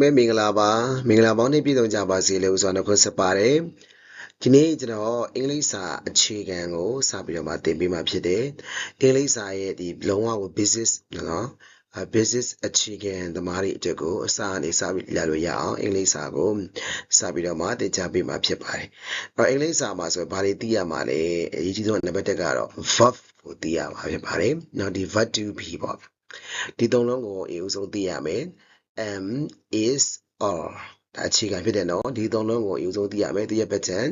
မဲမင်္ဂလာပါမင်္ဂလာပေါင်းနဲ့ပြည့်စုံကြပါစေလို့ဆိုတော့ခုဆက်ပါတယ်ဒီနေ့ကျွန်တော်အင်္ဂလိပ်စာအခြေခံကိုစပြီးတော့မှသင်ပေးမှာဖြစ်တယ်အင်္ဂလိပ်စာရဲ့ဒီလုံးဝကို business နော် business အခြေခံသမားတွေအတွက်ကိုအစာအနေစပြီးရလို့ရအောင်အင်္ဂလိပ်စာကိုစပြီးတော့မှသင်ကြားပေးမှာဖြစ်ပါတယ်အဲ့အင်္ဂလိပ်စာမှာဆိုဘာတွေသိရမှာလဲအရေးကြီးဆုံးနံပါတ်1ကတော့ verb ကိုသိရမှာဖြစ်ပါတယ်နော်ဒီ verb to be ပေါ့ဒီသုံးလုံးကိုအဦးဆုံးသိရမယ် am is or ဒါအခြေခံဖြစ်တယ်နော်ဒီသုံးလုံးကိုအဦးဆုံးသိရမယ်သူရဲ့ pattern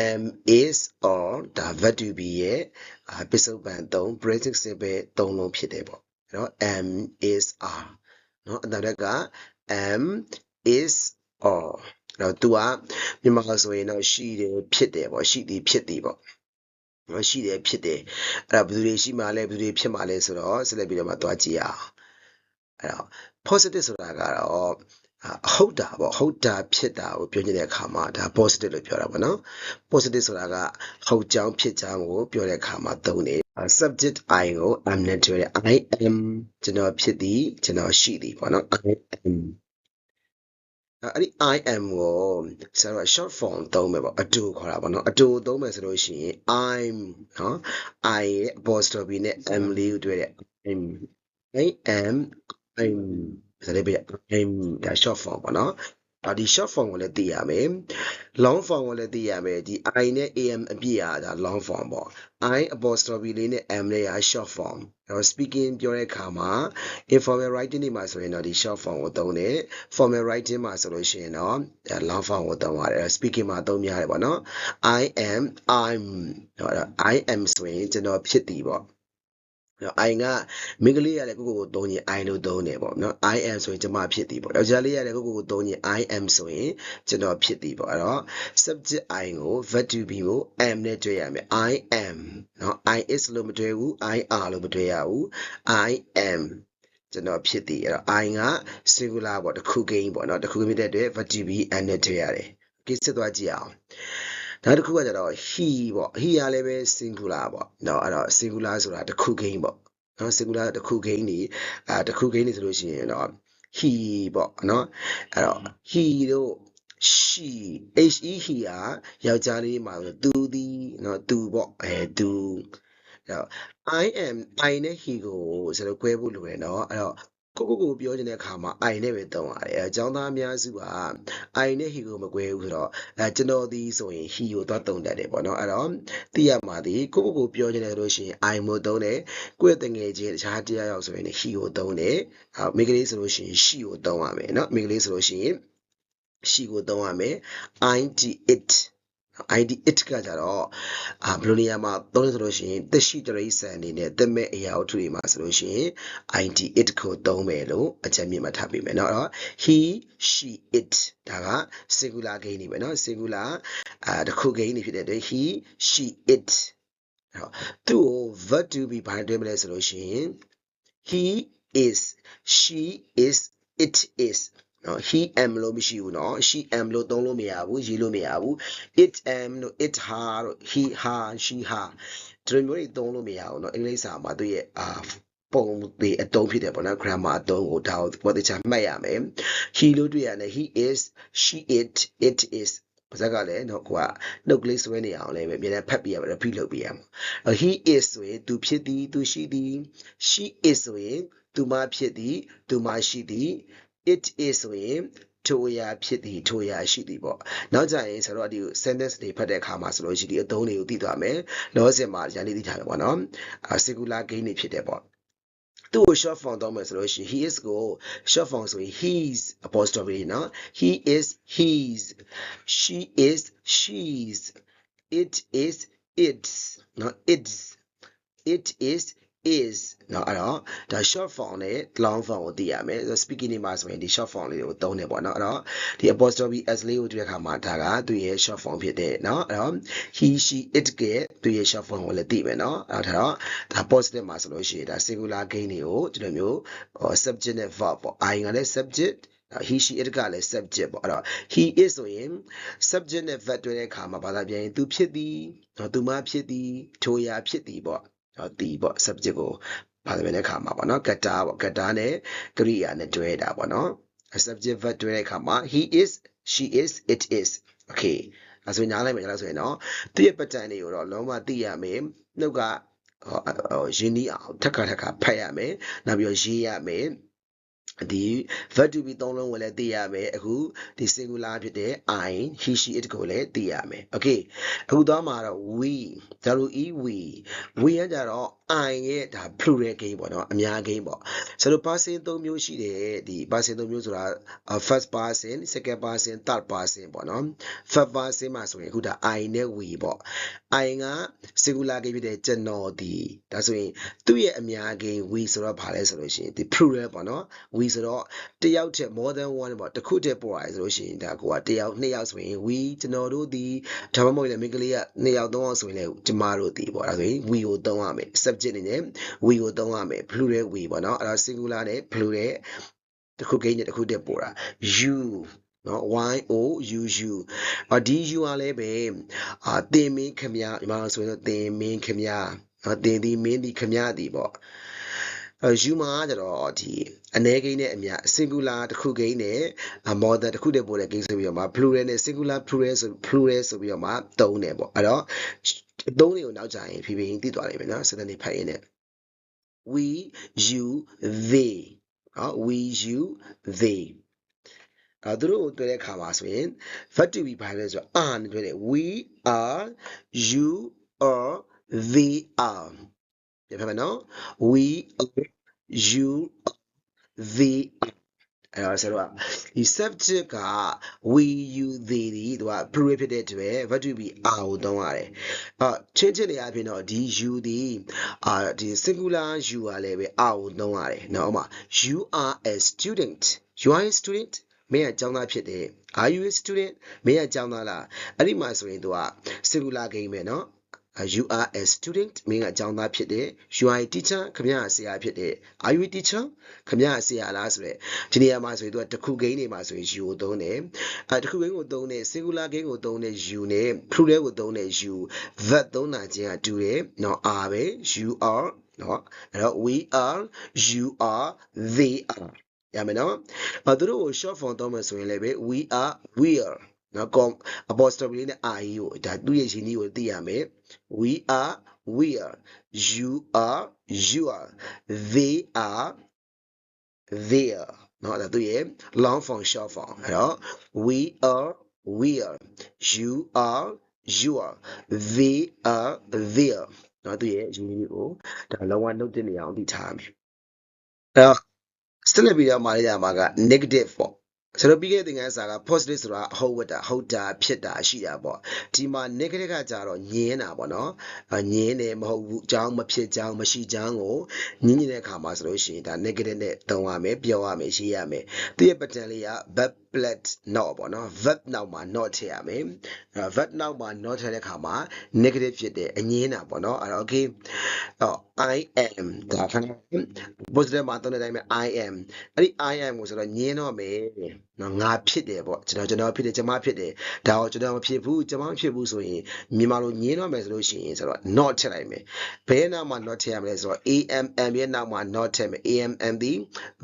am is or ဒါ verb to be ရဲ့ပစ္စုပန်3 present simple သုံးလုံးဖြစ်တယ်ပေါ့အဲ့တော့ am is are နော်အတရက်က am is or အဲ့တော့ तू ကမြန်မာဆိုရင်တော့ရှိတယ်ဖြစ်တယ်ပေါ့ရှိသည်ဖြစ်သည်ပေါ့နော်ရှိတယ်ဖြစ်တယ်အဲ့ဒါဘယ်သူတွေရှိမှလဲဘယ်သူတွေဖြစ်မှလဲဆိုတော့ဆက်လက်ပြီးတော့မှသွားကြည့်ရအောင်အဲ့တော့ positive ဆိုတာကတော့ဟုတ်တာပေါ့ဟုတ်တာဖြစ်တာကိုပြောနေတဲ့အခါမှာဒါ positive လို့ပြောတာပေါ့နော် positive ဆိုတာကဟုတ်ကြောင်းဖြစ်ကြောင်းကိုပြောတဲ့အခါမှာသုံးတယ် subject I ကို am နဲ့တွဲတယ် I am ကျွန်တော်ဖြစ်သည်ကျွန်တော်ရှိသည်ပေါ့နော် I am အဲ့ဒီ I am ကိုဆရာက short form သုံးမယ်ပေါ့အတူခေါ်တာပေါ့နော်အတူသုံးမယ်ဆိုလို့ရှိရင် I'm နော် I ရဲ့ apostrophe နဲ့ am လေးကိုတွဲတယ် I'm I am time ဆိုတဲ့ပြ time ဒါ short form ပေါ့နော်ဒါဒီ short form ကိုလည်းသိရမယ် long form ကိုလည်းသိရမယ်ဒီ i နဲ့ am အပြည့်ဟာဒါ long form ပေါ့ i apostrophe လေးနဲ့ am လေးဟာ short form အဲတော့ speaking ပြောတဲ့အခါမှာ informal writing တွေမှာဆိုရင်တော့ဒီ short form ကိုသုံးတယ် formal writing မှာဆိုလို့ရှိရင်တော့ long form ကိုသုံးရတယ် speaking မှာသုံးများတယ်ပေါ့နော် i am i'm ဟော i am ဆိုရင်ကျွန်တော်ဖြစ်သည်ပေါ့ နော် I ကမိန်းကလေးရတဲ့ကိုကိုကိုသုံးရင် I လို့သုံးတယ်ပေါ့နော် I am ဆိုရင်ကျွန်မဖြစ်သည်ပေါ့ယောက်ျားလေးရတဲ့ကိုကိုကိုသုံးရင် I am ဆိုရင်ကျွန်တော်ဖြစ်သည်ပေါ့အဲ့တော့ subject I ကို verb to be ကို am နဲ့တွေ့ရမယ် I am နော် I is လို့မတွေ့ဘူး I are လို့မတွေ့ရဘူး I am ကျွန်တော်ဖြစ်သည်အဲ့တော့ I က singular ပေါ့တစ်ခုကိန်းပေါ့နော်တစ်ခုကိန်းဖြစ်တဲ့အတွက် verb to be am နဲ့တွေ့ရတယ်။ကိစ္စသွားကြည့်အောင်။ နောက်တစ်ခုကကြတော့ he ပေါ့ he ကလည်းပဲ singular ပေါ့နော်အဲ့တော့ singular ဆိုတာတစ်ခုကိန်းပေါ့နော် singular တစ်ခုကိန်းနေအာတစ်ခုကိန်းနေဆိုလို့ရှိရင်တော့ he ပေါ့နော်အဲ့တော့ he တို့ she he he ကယောက်ျားလေးမှာဆိုသူသည်နော်သူပေါ့အဲသူအဲ့တော့ I am I နဲ့ he ကိုဆိုတော့꿰ဖို့လိုရယ်နော်အဲ့တော့ ကိုကိုကိုပြောချင်တဲ့အခါမှာ I နဲ့ပဲသုံးရတယ်အဲအကြောင်းသားအများစုက I နဲ့ he ကိုမကွဲဘူးဆိုတော့အဲကျွန်တော်ဒီဆိုရင် he ကိုသွားသုံးတတ်တယ်ပေါ့နော်အဲ့တော့သိရမှာဒီကိုကိုကိုပြောချင်တယ်လို့ရှိရင် I မို့သုံးတယ်ကိုယ့်တငယ်ချင်းတခြားတရားရောက်ဆိုရင် he ကိုသုံးတယ်အဲမိန်းကလေးဆိုလို့ရှိရင် she ကိုသုံးရမယ်နော်မိန်းကလေးဆိုလို့ရှိရင် she ကိုသုံးရမယ် id it id it ကကြတော့အာဘယ်လိုနေရာမှာသုံးလဲဆိုလို့ရှိရင်သက်ရှိတရိษံအနေနဲ့သက်မဲ့အရာဝတ္ထုတွေမှာဆိုလို့ရှိရင် id it ကိုသုံးမယ်လို့အချက်မြင့်မှတ်ထားပေးမယ်เนาะအဲ့တော့ he she it ဒါက singular ဂိမ်းနေပဲเนาะ singular အာတစ်ခုဂိမ်းနေဖြစ်တဲ့အတွက် he she it အဲ့တော့သူ့ကို verb to be ဘာတွဲမလဲဆိုလို့ရှိရင် he is she is it is နော် he am လို့မရှိဘူးနော် she am လို့သုံးလို့မရဘူးရေးလို့မရဘူး it am လို့ it her လို့ he her she her ဒီလိုမျိုးတွေသုံးလို့မရဘူးနော်အင်္ဂလိပ်စာမှာသူရဲ့အာပုံတွေအတုံးဖြစ်တယ်ပေါ့နော် grammar အတုံးကိုဒါကိုပေါ်တခြားမှတ်ရမယ် he လို့တွေ့ရတယ် he is she it it is ပါဇက်ကလည်းတော့ကိုကနှုတ်ကလေးဆွဲနေအောင်လည်းပဲအမြဲတမ်းဖတ်ပြရမှာ repeat လုပ်ပြရမှာ he is ဆိုရင်သူဖြစ်သည်သူရှိသည် she is ဆိုရင်သူမဖြစ်သည်သူမရှိသည် it is ဆိုရင်ထိုအရာဖြစ်သည်ထိုအရာရှိသည်ပေါ့နောက်ကြရင်ဆိုတော့ဒီ sentence တွေဖတ်တဲ့အခါမှာဆိုလို့ရှိရင်အသုံးတွေကိုသိသွားမယ်လောစင်မှာရန်လေးသိထားမယ်ပေါ့နော် singular gain တွေဖြစ်တယ်ပေါ့သူ့ကို short form တော့မယ်ဆိုလို့ရှိရင် he is ကို short form ဆိုရင် his apostrophe နော် he is his she is she's it is its နော် its it is is เนาะအဲ့တော့ဒါ short form နဲ့ long form ကိုသိရမယ် speaking နေမှာဆိုရင်ဒီ short form လေးကိုသုံးတယ်ပေါ့เนาะအဲ့တော့ဒီ apostrophe s လေးကိုတွေ့တဲ့အခါမှာဒါကသူ့ရဲ့ short form ဖြစ်တယ်เนาะအဲ့တော့ he she it ကသူ့ရဲ့ short form ကိုလည်းသိမယ်เนาะအဲ့ဒါတော့ဒါ positive မှာဆိုလို့ရှိရင်ဒါ singular gain တွေကိုဒီလိုမျိုး subject နဲ့ verb ပေါ့ i ကလည်း subject he she it ကလည်း subject ပေါ့အဲ့တော့ he is ဆိုရင် subject နဲ့ verb တွဲတဲ့အခါမှာဘာသာပြန်ရင်သူဖြစ်သည်သူမဖြစ်သည်ထိုရာဖြစ်သည်ပေါ့ နော်ဒီပေါ့ subject ကိုဘာသာပြန်တဲ့အခါမှာပေါ့နော်ကတာပေါ့ကတာနဲ့ကရိယာနဲ့တွဲတာပေါ့နော် subject verb တွဲတဲ့အခါမှာ he is she is it is okay အဲဆိုညားလိုက်မယ်ညားလို့ဆိုရင်တော့သူ့ရဲ့ pattern တွေကိုတော့လုံးဝသိရမယ်နှုတ်ကဟောဟောရင်းနှီးအောင်ထက်ခါထက်ခါဖတ်ရမယ်နောက်ပြီးတော့ရေးရမယ် ဒီ verb to be သုံးလုံးကိုလည်းသိရမယ်အခုဒီ singular ဖြစ်တဲ့ I he she it ကိုလည်းသိရမယ် okay အခုသွားမှာတော့ we we we we ကကြတော့ I ရဲ့ဒါ plural game ပေါ့နော်အများ game ပေါ့ဆိုတော့ person ၃မျိုးရှိတယ်ဒီ person ၃မျိုးဆိုတာ first person second person third person ပေါ့နော် first person မှာဆိုရင်အခုဒါ I နဲ့ we ပေါ့ I က singular game ဖြစ်တဲ့ကျွန်တော်ဒီဒါဆိုရင်သူ့ရဲ့အများ game we ဆိုတော့ဘာလဲဆိုလို့ရှိရင်ဒီ plural ပေါ့နော် we ဆိုတော့တယောက်တည်း more than one ပေါ့တစ်ခုတည်းပေါ်လာဆိုလို့ရှိရင်ဒါကိုကတယောက်နှစ်ယောက်ဆိုရင် we ကျွန်တော်တို့ဒီဒါမှမဟုတ်လည်းမိန်းကလေးကနှစ်ယောက်သုံးယောက်ဆိုရင်လည်းကျမတို့ဒီပေါ့ဒါဆိုရင် we ကိုသုံးရမယ် subject အနေနဲ့ we ကိုသုံးရမယ် plural we ပေါ့နော်အဲ့တော့ singular နဲ့ plural တစ်ခုကိန်းနဲ့တစ်ခုတည်းပေါ်တာ you နော် y o u u အဒီ u ကလည်းပဲအာတင်မင်းခမရဒီမှာဆိုရင်တော့တင်မင်းခမရနော်တင်ဒီမင်းဒီခမရဒီပေါ့အဲ ယူမာကကြတော့ဒီအနေကိန်းနဲ့အမြ singular တစ်ခုကိန်းနဲ့ modern တစ်ခုတည်းပို့တဲ့ကိန်းဆိုပြီးတော့မှ plural နဲ့ singular plural ဆို plural ဆိုပြီးတော့မှသုံးတယ်ပေါ့အဲ့တော့သုံးတွေကိုနောက်ကြရင်ဖြည်းဖြည်းသိသွားလိမ့်မယ်နော်စတဲ့နေဖိုင်ရင်းနဲ့ we you they နော် we you they အဲသူတို့ကိုတွေ့တဲ့အခါမှာဆိုရင် verb to be ဘာလဲဆိုတော့ are နဲ့တွေ့တယ် we are you are they are ပြန်ဖတ်မယ်နော် we you the အဲ့တော့ဆရာတို့ကဒီ subject က we you they ဒီသူက plural ဖြစ်တဲ့အတွက် verb to be are ကိုသုံးရတယ်။အော်ချင်းချင်းနေရာဖြစ်တော့ဒီ you ဒီအာဒီ singular you ကလည်းပဲ are ကိုသုံးရတယ်။နော်ဥပမာ you are a student you are a student မင်းကကျောင်းသားဖြစ်တယ် are you a student မင်းကကျောင်းသားလားအဲ့ဒီမှာဆိုရင်သူက singular game ပဲနော် you are a student မင်းကအကြောင်းသားဖြစ်တယ် you are a teacher ခင်ဗျားဆရာဖြစ်တယ် are you a teacher ခင်ဗျားဆရာလားဆိုတော့ဒီနေရာမှာဆိုရင်သူကတခုကိန်းနေမှာဆိုရင် you ကိုသုံးတယ်အဲတခုကိန်းကိုသုံးတယ် singular ကိန်းကိုသုံးတယ် you နဲ့ plural ကိုသုံးတယ် you verb သုံးတာချင်းကတူတယ်နော် are ပဲ you are နော်အဲ့တော့ we are you are they are ရမယ်နော်အဲသူတို့ကို short form သုံးမယ်ဆိုရင်လည်းပဲ we are we are နော် com apostrophe လေးနဲ့ i ကိုဒါသူ့ရဲ့ရင်းနှီးကိုသိရမယ် we are we are you are you are they are they are နော်ဒါသူ့ရဲ့ long form short form အဲ့တော့ we are we are you are you are they are they are နော်သူ့ရဲ့ရင်းနှီးကိုဒါလုံးဝနှုတ်တင်နေအောင်သိထားရမယ်အဲ့တော့ still ပြီးတော့မာရရမှာက negative ပေါ့ ဆိုတော့ပြီးခဲ့တဲ့သင်ခန်းစာက positive ဆိုတာဟုတ်ဝတ်တာဟုတ်တာဖြစ်တာရှိတာပေါ့ဒီမှာ negative ကကြတော့ညင်းတာပေါ့နော်ညင်းတယ်မဟုတ်ဘူးအကြောင်းမဖြစ်ကြောင်းမရှိကြောင်းကိုညင်းနေတဲ့အခါမှာဆိုလို့ရှိရင်ဒါ negative နဲ့သုံးရမယ်ပြောရမယ်ရေးရမယ်သူရဲ့ pattern လေးက verb plus not ပေါ့နော် verb နောက်မှာ not ထည့်ရမယ် verb နောက်မှာ not ထည့်တဲ့အခါမှာ negative ဖြစ်တယ်အငင်းတာပေါ့နော်အဲ့တော့ okay တော့ I am ဒါခဏ positive မှာသုံးတဲ့အတိုင်းပဲ I am အဲ့ဒီ I am ကိုဆိုတော့ညင်းတော့မယ် နော်ငါဖြစ်တယ်ပေါ့ကျွန်တော်ကျွန်တော်ဖြစ်တယ်ကျွန်မဖြစ်တယ်ဒါတော့ကျွန်တော်မဖြစ်ဘူးကျွန်မမဖြစ်ဘူးဆိုရင်မြန်မာလိုညင်းတော့မယ်ဆိုလို့ရှိရင်ဆိုတော့ not ထည့်လိုက်မယ်ဘယ်နောက်မှာ not ထည့်ရမလဲဆိုတော့ am am ရဲ့နောက်မှာ not ထည့်မယ် am am ဒီ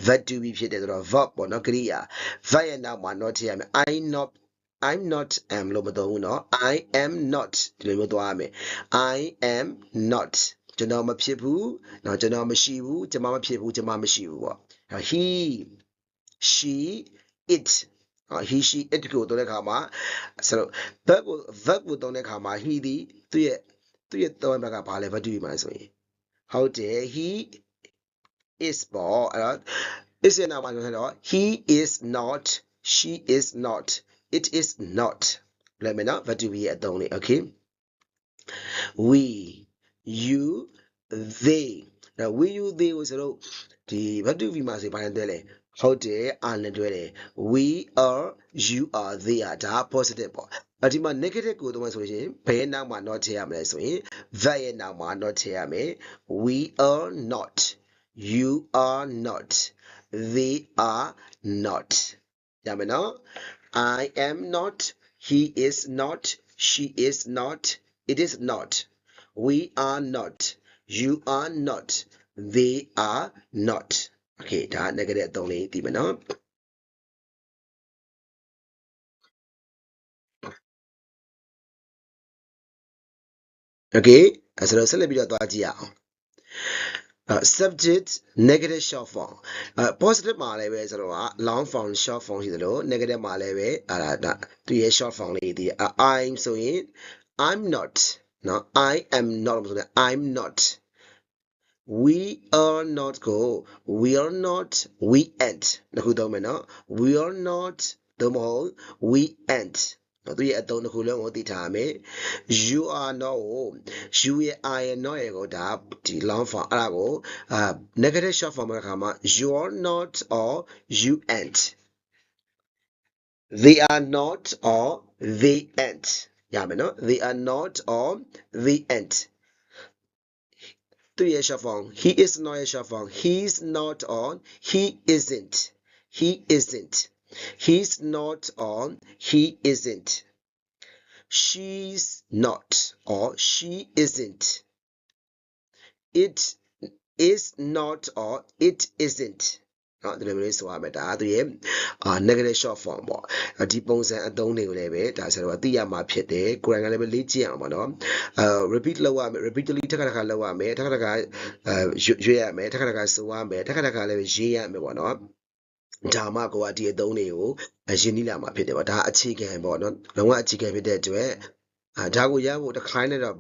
verb to be ဖြစ်တယ်ဆိုတော့ verb ပေါ့နော်ကရိယာ verb ရဲ့နောက်မှာ not ထည့်ရမယ် I not I'm not am လို့မသုံးဘူးเนาะ I am not ဒီလိုမျိုးသွားရမယ် I am not ကျွန်တော်မဖြစ်ဘူးเนาะကျွန်တော်မရှိဘူးကျွန်မမဖြစ်ဘူးကျွန်မမရှိဘူးပေါ့ he she it he she it ကိုသုံးတဲ့အခါမှာဆိုတော့ verb ကို verb ကိုသုံးတဲ့အခါမှာ he ဒီသူ့ရဲ့သူ့ရဲ့သုံးဘက်ကဘာလဲ verb တူမှာဆိုရင်ဟုတ်တယ် he is ပေါ့အဲ့တော့ is ရဲ့နောက်မှာဆိုတော့ he is not she is not it is not လည်းမယ်နော် verb to be ရဲ့အသုံးလေး okay we you they ဒါ we you they ကိုဆိုတော့ဒီ verb to be မှာဆိုဘာနဲ့တွဲလဲ ဟုတ်တယ်အားနဲ့တွဲတယ် we are you are they are ဒါ positive ပေါ့အဒီမှာ negative ကိုသုံးမယ်ဆိုလို့ရှိရင်ဘယ်နောက်မှာ not ထည့်ရမလဲဆိုရင် verb ရဲ့နောက်မှာ not ထည့်ရမယ် we are not you are not they are not ရမယ်နော် I am not he is not she is not it is not we are not you are not they are not โอเคဒါ negative အသုံးလေးဒီမယ်နော်โอเคအဲ့ဆိုတော့ဆက်လက်ပြီးတော့သွားကြည့်ရအောင် subject negative short form positive မှာလည်းပဲဆိုတော့ long form short form ရှိသလို negative မှာလည်းပဲအဲ့ဒါသူရဲ့ short form လေးဒီ I'm ဆိုရင် I'm not နော် I am not ဆိုတဲ့ I'm not we are not ကို we are not we ain't တခုသုံးမယ်နော် we are not သို့မဟုတ် we ain't နော်သူရဲ့အသုံးတစ်ခုလုံးကိုသိထားရမယ် you are not ကို you ရဲ့ i ရဲ့ not ရဲ့ကိုဒါဒီ long form အဲ့ဒါကိုအာ negative short form မှာခါမှာ you are not or you ain't they are not or they ain't ရမယ်နော် they are not or they ain't to Yeshavon. He is not Yeshavon. He's not on. He isn't. He isn't. He's not on. He isn't. She's not or she isn't. It is not or it isn't. နော်ဒီလိုမျိုးလေးဆိုရမယ်ဒါသူရဲ့အာ negative short form ပေါ့အဲ့ဒီပုံစံအသုံးတွေကိုလည်းပဲဒါဆိုတော့သိရမှာဖြစ်တယ်ကိုယ်တိုင်ကလည်းပဲလေ့ကျင့်အောင်ပေါ့နော်အာ repeat လုပ်ရမယ် repeatedly တစ်ခါတစ်ခါလုပ်ရမယ်တစ်ခါတစ်ခါအဲရွေ့ရမယ်တစ်ခါတစ်ခါဆိုရမယ်တစ်ခါတစ်ခါလည်းပဲရေးရမယ်ပေါ့နော်ဒါမှကိုကဒီအသုံးတွေကိုအရင်နိလာမှာဖြစ်တယ်ပေါ့ဒါအခြေခံပေါ့နော်လုံးဝအခြေခံဖြစ်တဲ့အတွက်အာဒါကိုရဖို့တစ်ခိုင်းနဲ့တော့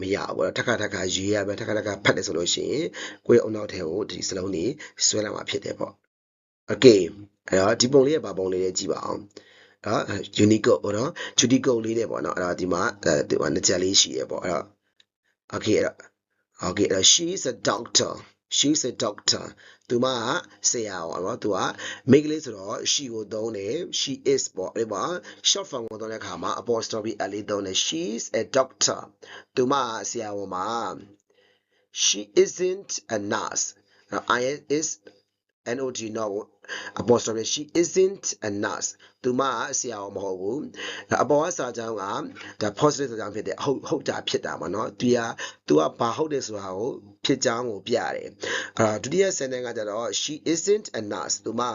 မရဘူးပေါ့တစ်ခါတစ်ခါရေးရမယ်တစ်ခါတစ်ခါဖတ်တယ်ဆိုလို့ရှိရင်ကိုယ့်ရဲ့အုံနောက်ထဲကိုဒီစလုံးတွေဆွဲလာမှာဖြစ်တယ်ပေါ့ okay အဲ့တော့ဒီပုံလေးရဲ့ဘာပုံလေးလဲကြည့်ပါအောင်နော် unicode ပေါ့နော် unicode လေးနဲ့ပေါ့နော်အဲ့တော့ဒီမှာအဲဒီမှာနှစ်ချက်လေးရှိရပေါ့အဲ့တော့ okay အဲ့တော့ okay အဲ့တော့ she is a doctor she is a doctor သူမကဆရာပေါ့နော်သူကမိန်းကလေးဆိုတော့ she ကိုသုံးတယ် she is ပေါ့အဲ့မှာ short form ကိုသုံးတဲ့အခါမှာ apostrophe l လေးသုံးတယ် she is a doctor သူမကဆရာဝန်မှာ she isn't a nurse အဲ့တော့ i is not not apostrophe she isn't a nurse သူမကဆရာဝန်မဟုတ်ဘူးအပေါ်ကစာကြောင်းကဒါ positive စာကြောင်းဖြစ်တယ်ဟုတ်ဟုတ်တာဖြစ်တာပေါ့နော်သူကသူကဘာဟုတ်တယ်ဆိုတာကိုဖြစ်ကြောင်းကိုပြတယ်အဲ့ဒါဒုတိယ sentence ကကြတော့ she isn't a nurse သူမက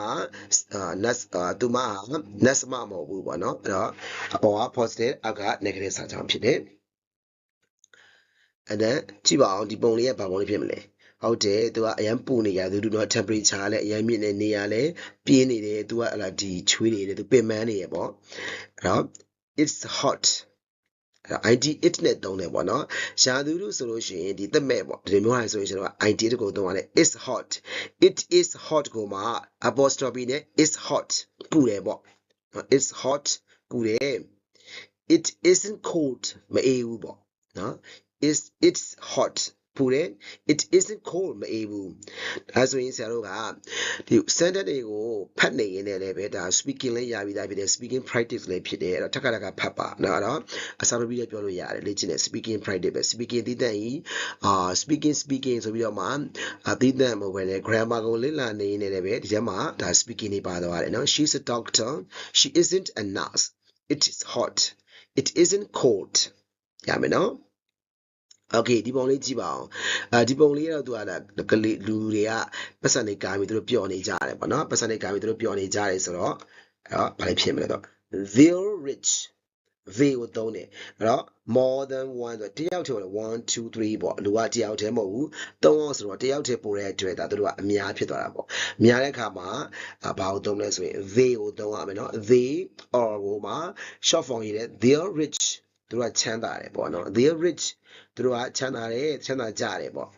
nurse သူမက nurse မမဟုတ်ဘူးပေါ့နော်အဲ့တော့အပေါ်က positive အောက်က negative စာကြောင်းဖြစ်တယ်အဲ့ဒါကြည့်ပါအောင်ဒီပုံလေးကဘာပုံလေးဖြစ်မလဲ ဟုတ်တယ်သူကအရန်ပူနေရသူတို့တော့ temperature လည်းအရန်မြင့်နေနေရလဲပြင်းနေတယ်သူကဟလာဒီချွေးနေတယ်သူပင်ပန်းနေရပေါ့အဲ့တော့ it's hot အဲ့ ID it နဲ့တုံးတယ်ပေါ့နော်ရှာသူတို့ဆိုလို့ရှိရင်ဒီသက်မဲ့ပေါ့ဒီလိုမျိုးဟာဆိုရင်ကျွန်တော်က ID တကိုတုံးရတယ် is hot it is hot ကိုမှ apostrophe နဲ့ is hot ပူတယ်ပေါ့ it's hot ပူတယ် it isn't cold မအေးဘူးပေါ့နော် is it's hot ပူတယ် it isn't cold မအေးဘူးဒါဆိုရင်ဆရာတို့ကဒီ sentence တွေကိုဖတ်နေရင်လည်းပဲဒါ speaking လေးရပြီးသားဖြစ်တယ် speaking practice လေးဖြစ်တယ်အဲ့တော့ထပ်ခါတခါဖတ်ပါနော်အဲ့တော့အစားပြီးတော့ပြောလို့ရတယ်လေ့ကျင့်တယ် speaking practice ပဲ speaking တည်တဲ့ကြီးအာ speaking speaking ဆိုပြီးတော့မှအတည်တဲ့မဟုတ်ဘဲနဲ့ grammar ကိုလေ့လာနေနေတယ်ပဲဒီထဲမှာဒါ speaking နေပါသွားတယ်နော် she's a doctor she isn't a nurse it is hot it isn't cold ရမယ်နော် okay ဒီပုံလေးကြည့်ပါအောင်အဲဒီပုံလေးတော့သူကလည်းကလေးလူတွေကပတ်စံနေကာပြီးသူတို့ပျော်နေကြတယ်ပေါ့နော်ပတ်စံနေကာပြီးသူတို့ပျော်နေကြတယ်ဆိုတော့အဲ့တော့ဘာလဲဖြစ်မလဲတော့ they're rich they ကိုသုံးတယ်အဲ့တော့ more than one ဆိုတယောက်တည်း1 2 3ပေါ့လူကတယောက်တည်းမဟုတ်ဘူးသုံးအောင်ဆိုတော့တယောက်တည်းပို့တဲ့အတွက်ဒါတို့ကအများဖြစ်သွားတာပေါ့များတဲ့အခါမှာဘာကိုသုံးလဲဆိုရင် they ကိုသုံးရမယ်နော် they or ကိုမှာ short form ရေးတယ် they're rich သူတို့ကချမ်းသာတယ်ပေါ့နော် they're rich သူတို့ကချမ်းသာတယ်ချမ်းသာကြတယ်ပေါ့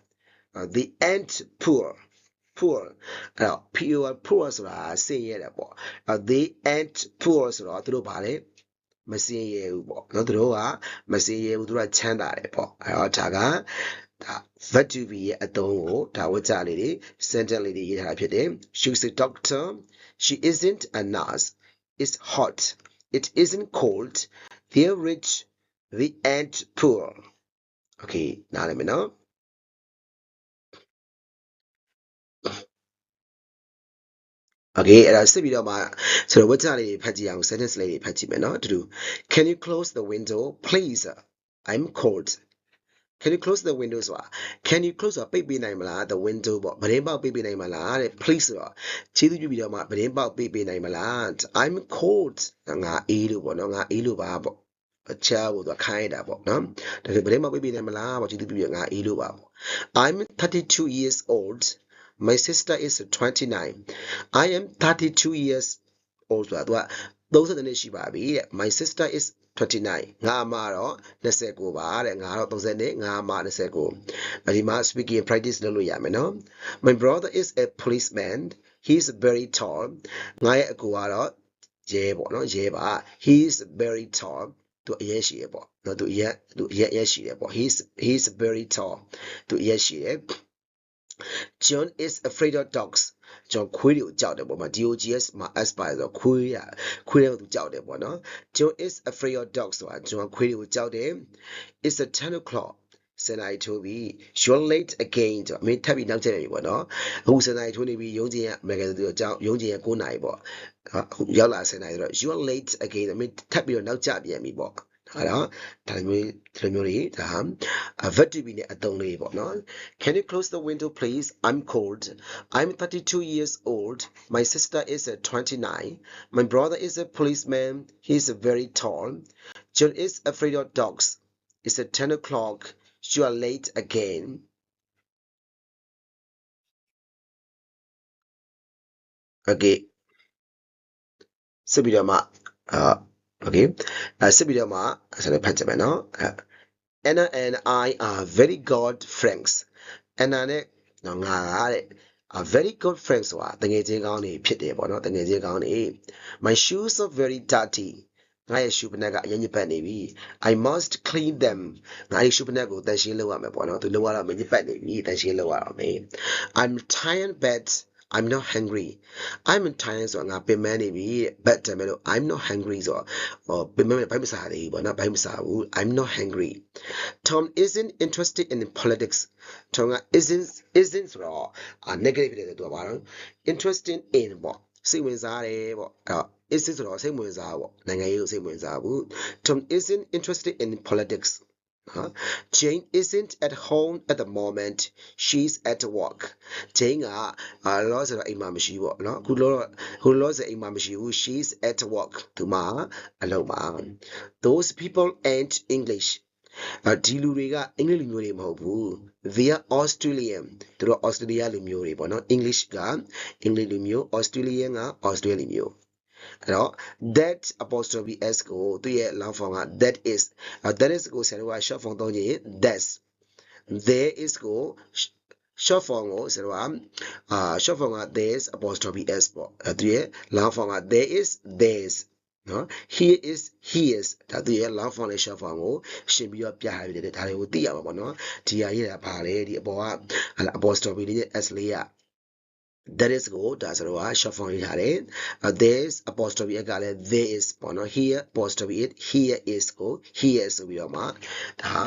the ant poor poor အဲ့တော့ poor poor ဆိုတာဆင်းရဲတယ်ပေါ့အဲ့ the ant poor ဆိုတော့သူတို့ဗာလဲမစင်းရဲဘူးပေါ့နော်သူတို့ကမစင်းရဲဘူးသူတို့ကချမ်းသာတယ်ပေါ့အဲ့တော့ဒါကဒါ verb to be ရဲ့အသုံးကိုဒါဝကြလေးတွေ sentence လေးတွေရေးထားတာဖြစ်တယ် she's a doctor she isn't a nurse it's hot it isn't cold they're rich the ant poor okay နားလည်မယ်နော် okay အဲ့ဒါစစ်ပြီးတော့မှဆိုတော့ဝတ်ကြလေးတွေဖတ်ကြည့်အောင် sentence လေးတွေဖတ်ကြည့်မယ်နော်အတူတူ can you close the window please i'm cold can you close the window ဆိုတာ can you close ဆိုတာပိတ်ပေးနိုင်မလား the window ပေါ့ဗရင်ပေါက်ပိတ်ပေးနိုင်မလားတဲ့ please ဆိုတော့ခြေသူပြုပြီးတော့မှဗရင်ပေါက်ပိတ်ပေးနိုင်မလား i'm cold ငါအေးလို့ပေါ့နော်ငါအေးလို့ပါပေါ့ အချာကိုသူခိုင်းတာပေါ့နော်ဒါပေမဲ့ဘယ်ထဲမှာပြပြနေမလားပေါ့ကျေးဇူးပြုပြငါအေးလို့ပါပေါ့ I'm 32 years old my sister is 29 I am 32 years old ဆိုတာသူက30နှစ်ရှိပါပြီတဲ့ my sister is 29ငါအမတော့29ပါတဲ့ငါတော့30နှစ်ငါအမ29အဲဒီမှာ speaking practice လုပ်လို့ရမယ်နော် my brother is a policeman he is very tall ငါရဲ့အကူကတော့ရဲပေါ့နော်ရဲပါ he is very tall သူအရက်ရှိရပေါ့နော်သူအရက်သူအရက်ရက်ရှိတယ်ပေါ့ he is he is very tall သူအရက်ရှိတယ် John is afraid of dogs ကျွန်တော်ခွေးတွေကိုကြောက်တယ်ပေါ့မှာ DOGS မှာ S ပါဆိုတော့ခွေးရခွေးတွေကိုသူကြောက်တယ်ပေါ့နော် John is afraid of dogs ဆိုတာကျွန်တော်ခွေးတွေကိုကြောက်တယ် It's a 10 o'clock စနေထိုးပြီး you're late again ဆိုအမေထပ်ပြီးနောက်ကျနေပြီပေါ့နော်အခုစနေထိုးနေပြီးရုံးချင်းရမဂ္ဂဇင်းတို့အကြောင်းရုံးချင်းရ9နာရီပေါ့အခုရောက်လာစနေဆိုတော့ you're late again အမေထပ်ပြီးတော့နောက်ကျပြန်ပြီပေါ့အဲ့တော့ဒါမျိုးဒီမျိုးတွေဒါ verb to be နဲ့အသုံးလေးပေါ့နော် Can you close the window please I'm cold I'm 32 years old my sister is 29 my brother is a policeman he's very tall John is afraid of dogs it's at 10 o'clock you are late again okay ဆက်ပြီးတော့မှအာ okay အဲဆက်ပြီးတော့မှဆက်လက်ဖတ်ကြမယ်နော်အဲ Anna and I are very good friends Anna နဲ့နော်ငါကတဲ့ are very good friends ဆိုတာတကယ်ချင်းကောင်းနေဖြစ်တယ်ပေါ့နော်တကယ်ချင်းကောင်းနေ My shoes are very dirty ငါရဲ့ရှူပနက်ကအရင်ညပတ်နေပြီ I must clean them ငါရဲ့ရှူပနက်ကိုတန်ရှင်းလုပ်ရမယ်ပေါ့နော်သူလုပ်ရတော့မညပတ်နေပြီတန်ရှင်းလုပ်ရတော့မယ် I'm tired but I'm not hungry I'm tired ဆိုတော့ငါပင်ပန်းနေပြီ but တမယ်လို့ I'm not hungry ဆိုတော့ဟောပင်ပန်းဘိုင်းမစားသေးဘူးပေါ့နော်ဘိုင်းမစားဘူး I'm not hungry Tom isn't interested in politics Tom က isn't isn't ဆိုတော့ negative ဖြစ်တဲ့သူကဘာလို့ interested in ပေါ့စိတ်ဝင်စားတယ်ပေါ့အဲ့ isn't ဆိုတော့ စိတ်ဝင်စားပေါ့နိုင်ငံရေးကိုစိတ်ဝင်စားဘူး Tom isn't interested in politics Huh? Jane isn't at home at the moment. She's at work. Jane ကအာလောဆိုတော့အိမ်မှာမရှိပေါ့နော်အခုလောခုလောဆိုအိမ်မှာမရှိဘူး she's at work သူမအလုပ်မှာ those people ain't English ဒီလူတွေကအင်္ဂလိပ်လူမျိုးတွေမဟုတ်ဘူး they are Australian သူတို့ Australia လူမျိုးတွေပေါ့နော် English ကအင်္ဂလိပ်လူမျိုး Australian က Australia လူမျိုး အဲ့တော့ that apostrophe s ကိုသူ့ရဲ့ long form က that is that is ကိုဆရာတို့က short form သုံးကြည့် that's there is ကို short form ကိုဆရာတို့ကအာ short form က there's apostrophe s ပေါ့အဲ့သူရဲ့ long form က there is there's နော် here is here's ဒါသူရဲ့ long form နဲ့ short form ကိုရှင်းပြီးတော့ပြထားပြီးတယ်ဒါတွေကိုသိရမှာပေါ့နော်ဒီဟာရေးတာဘာလဲဒီအပေါ်က apostrophe လေးရဲ့ s လေးက that is ကိုဒါဆိုတော့ short form ရေးထားတယ် this apostrophe ကလည်း there is ပေါ့နော် here apostrophe it here is ကို here ဆိုပြီးတော့မှဒါ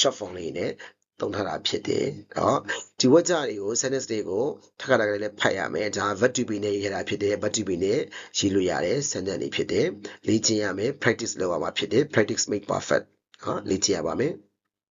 short form လေးနဲ့သုံးထားတာဖြစ်တယ်။နော်ဒီဝါကြတွေကို sentence တွေကိုထပ်ခါတခါလေးဖတ်ရမယ်။ဒါ verb to be နဲ့ရေးထားတာဖြစ်တယ်။ verb to be နဲ့ရေးလို့ရတယ် sentence တွေဖြစ်တယ်။လေ့ကျင့်ရမယ် practice လုပ်ရမှာဖြစ်တယ် practice make perfect နော်လေ့ကျင့်ရပါမယ်။